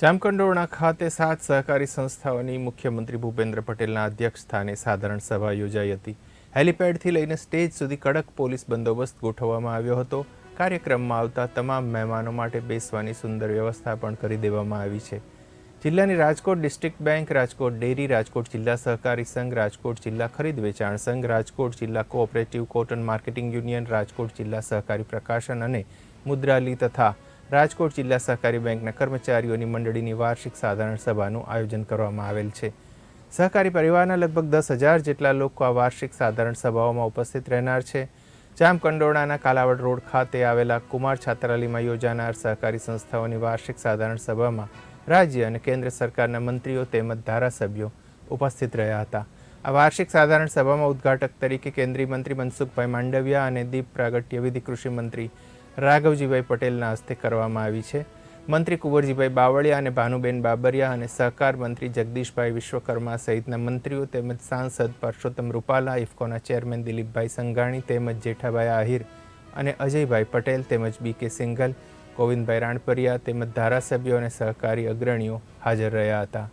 જામકંડોરણા ખાતે સાત સહકારી સંસ્થાઓની મુખ્યમંત્રી ભૂપેન્દ્ર પટેલના અધ્યક્ષસ્થાને સાધારણ સભા યોજાઈ હતી. હેલીપેડથી લઈને સ્ટેજ સુધી કડક પોલીસ બંદોબસ્ત ગોઠવવામાં આવ્યો હતો. કાર્યક્રમમાં આવતા તમામ મહેમાનો માટે બેસવાની સુંદર વ્યવસ્થા પણ કરી દેવામાં આવી છે. જિલ્લાની Rajkot district bank, Rajkot dairy, Rajkot જિલ્લા સહકારી સંઘ, રાજકોટ જિલ્લા ખરીદ વેચાણ સંઘ, રાજકોટ જિલ્લા cooperative cotton marketing union, Rajkot જિલ્લા સહકારી પ્રકાશન અને મુદ્રાલી તથા રાજકોટ જિલ્લા સહકારી બેંકના કર્મચારીઓની મંડળીની વાર્ષિક સાધારણ સભાનું આયોજન કરવામાં આવેલ છે. સહકારી પરિવારના લગભગ દસ હજાર જેટલા લોકો આ વાર્ષિક સાધારણ સભાઓમાં ઉપસ્થિત રહેનાર છે. જામકંડોળાના કાલાવડ રોડ ખાતે આવેલા કુમાર છાત્રાલીમાં યોજાનાર સહકારી સંસ્થાઓની વાર્ષિક સાધારણ સભામાં રાજ્ય અને કેન્દ્ર સરકારના મંત્રીઓ તેમજ ધારાસભ્યો ઉપસ્થિત રહ્યા હતા. આ વાર્ષિક સાધારણ સભામાં ઉદ્ઘાટક તરીકે કેન્દ્રીય મંત્રી મનસુખભાઈ માંડવિયા અને દીપ પ્રાગટ્ય વિધિ કૃષિ મંત્રી રાઘવજીભાઈ પટેલના હસ્તે કરવામાં આવી છે. મંત્રી કુંવરજીભાઈ બાવળિયા અને ભાનુબેન બાબરિયા અને સહકાર મંત્રી જગદીશભાઈ વિશ્વકર્મા સહિતના મંત્રીઓ તેમજ સાંસદ પરસોત્તમ રૂપાલા, ઇફકોના ચેરમેન દિલીપભાઈ સંઘાણી તેમજ જેઠાભાઈ આહિર અને અજયભાઈ પટેલ તેમજ બી કે સિંઘલ, ગોવિંદભાઈ રાણપરિયા તેમજ ધારાસભ્યો અને સહકારી અગ્રણીઓ હાજર રહ્યા હતા.